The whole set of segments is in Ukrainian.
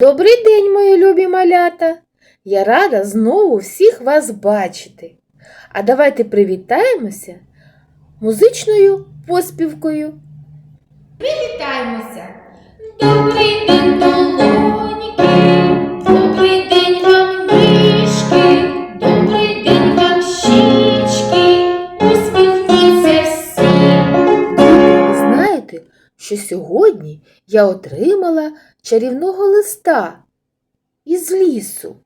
Добрий день, мої любі малята! Я рада знову всіх вас бачити. А давайте привітаємося музичною поспівкою. Привітаємося! Добрий день, долоніки, добрий день вам ніжки, добрий день вам щічки, усміхніться всі. Ви знаєте, що сьогодні я отримала чарівного листа із лісу.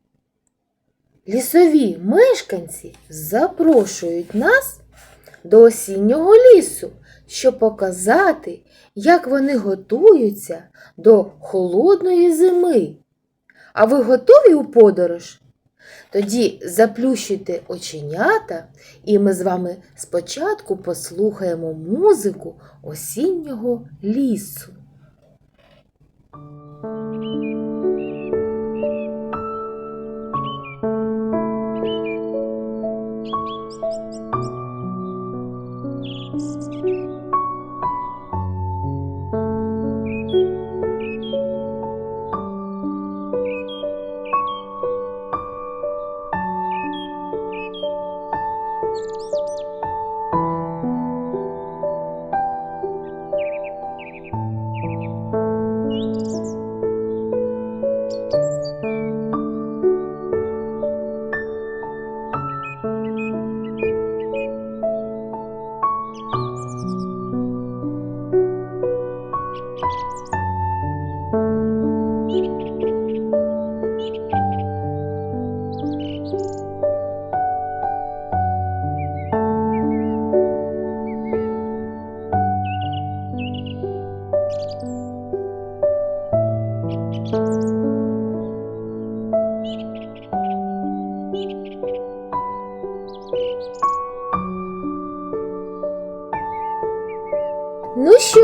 Лісові мешканці запрошують нас до осіннього лісу, щоб показати, як вони готуються до холодної зими. А ви готові у подорож? Тоді заплющуйте оченята, і ми з вами спочатку послухаємо музику осіннього лісу. Música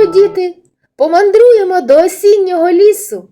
діти, помандруємо до осіннього лісу.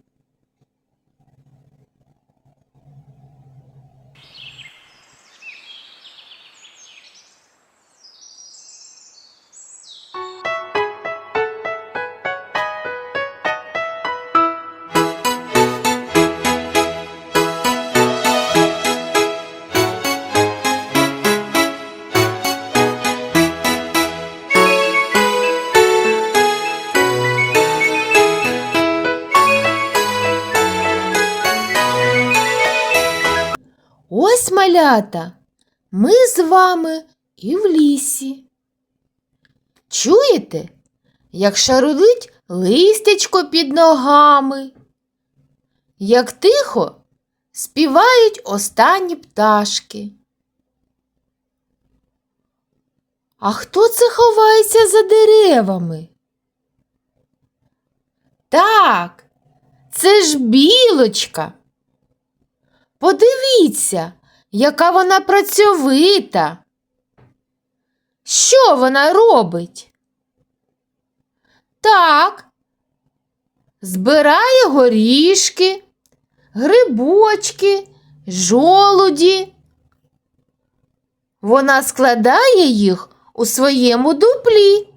Ось малята, ми з вами і в лісі. Чуєте, як шарудить листячко під ногами? Як тихо співають останні пташки. А хто це ховається за деревами? Так, це ж білочка. Подивіться, яка вона працьовита. Що вона робить? Так, збирає горішки, грибочки, жолуді. Вона складає їх у своєму дуплі,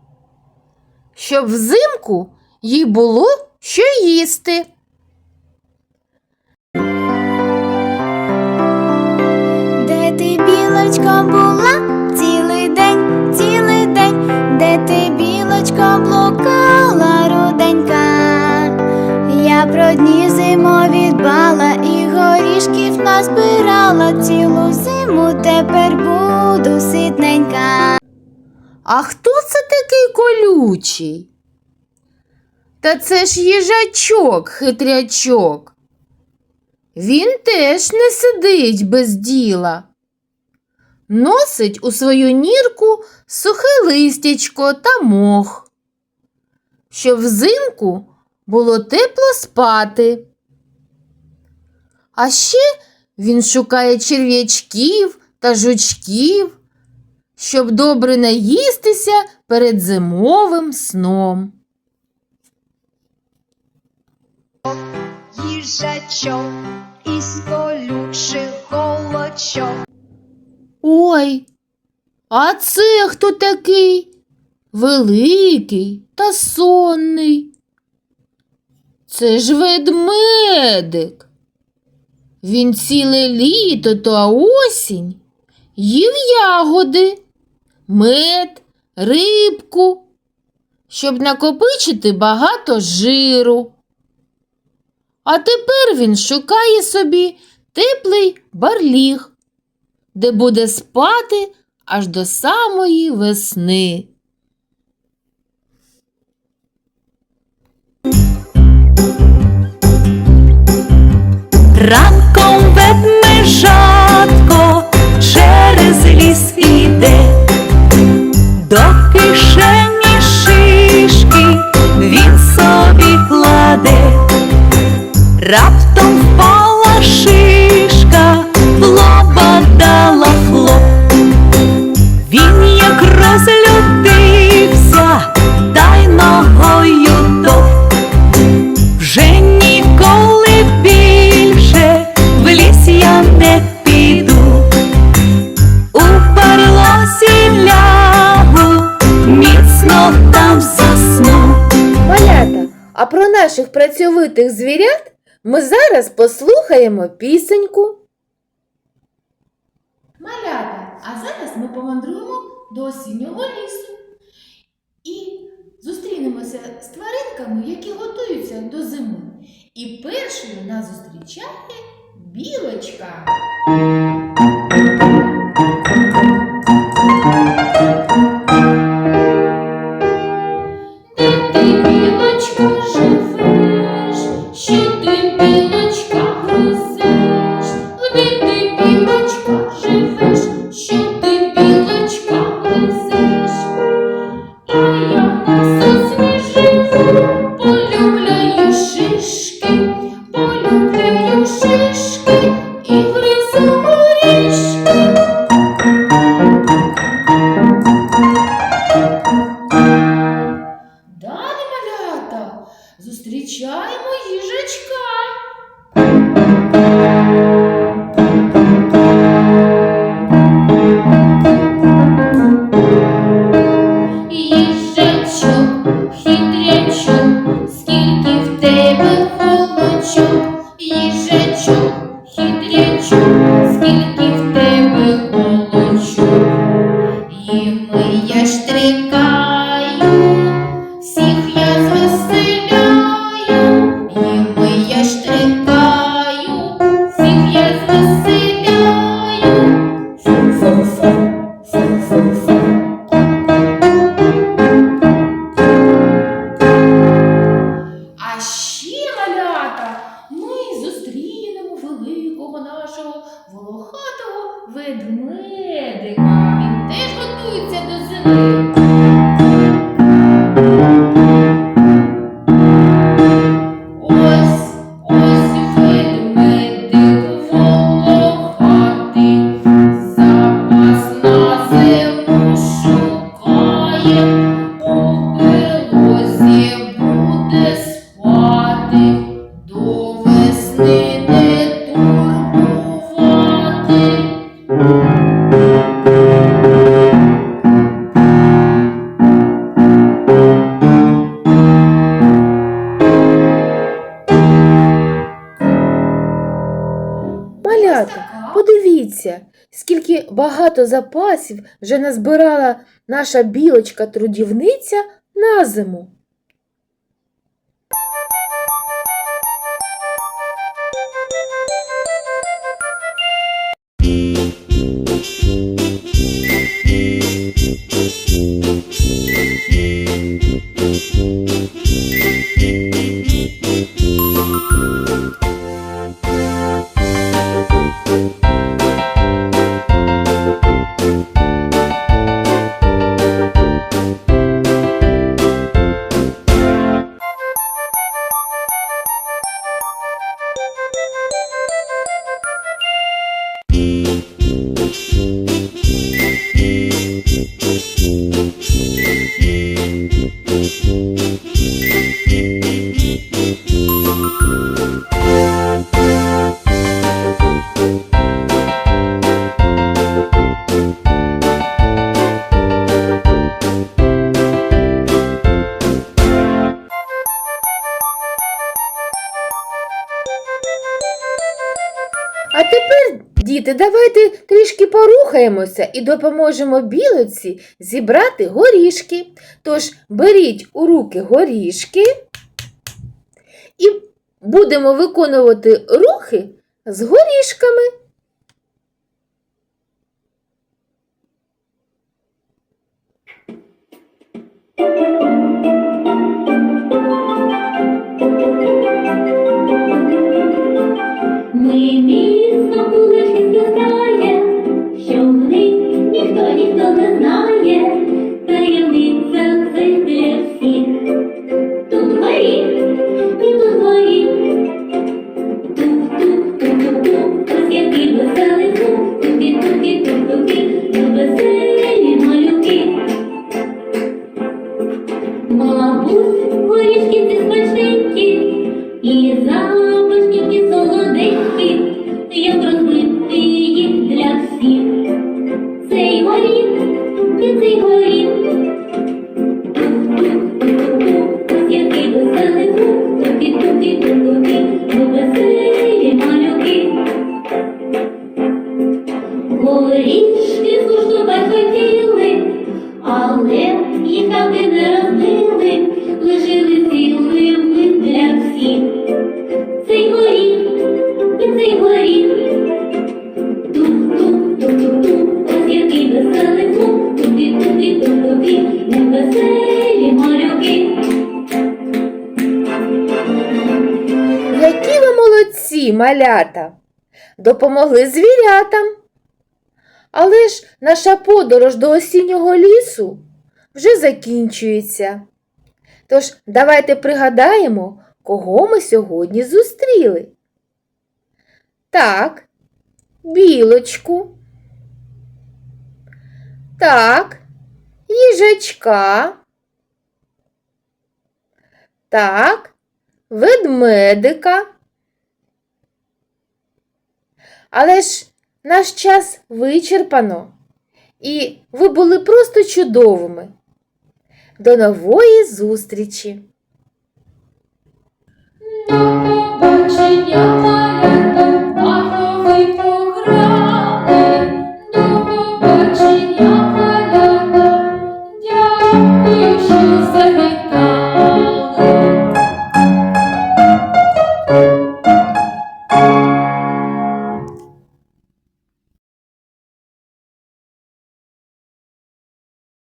щоб взимку їй було що їсти. Білочко, була цілий день, цілий день, де ти, білочко, блукала руденька? Я про дні зимові дбала і горішків назбирала цілу зиму, тепер буду ситненька. А хто це такий колючий? Та це ж їжачок, хитрячок. Він теж не сидить без діла. Носить у свою нірку сухе листячко та мох, щоб взимку було тепло спати. А ще він шукає черв'ячків та жучків, щоб добре наїстися перед зимовим сном. їжачок із колючих голочок. Ой, а це хто такий? Великий та сонний. Це ж ведмедик. Він ціле літо та осінь їв ягоди, мед, рибку, щоб накопичити багато жиру. А тепер він шукає собі теплий барліг, де буде спати аж до самої весни. Ранком ведмежатко через ліс іде, працьовитих звірят ми зараз послухаємо пісеньку. Малята, а зараз ми помандруємо до осіннього лісу і зустрінемося з тваринками, які готуються до зими. І першою нас зустрічає білочка. Зустрічаємо їжачка. Їжачок, хитрячок, скільки в тебе голочок, їжачок, хитрячок, скільки в тебе голочок, їми я штрикаю, нашого волохатого ведмедика. Багато запасів вже назбирала наша білочка-трудівниця на зиму. Діти, давайте трішки порухаємося і допоможемо білоці зібрати горішки. Тож беріть у руки горішки і будемо виконувати рухи з горішками. Ми молодці, малята! Допомогли звірятам. Але ж наша подорож до осіннього лісу вже закінчується. Тож давайте пригадаємо, кого ми сьогодні зустріли. Так, білочку. Так, їжачка. Так, ведмедика. Але ж наш час вичерпано, і ви були просто чудовими. До нової зустрічі!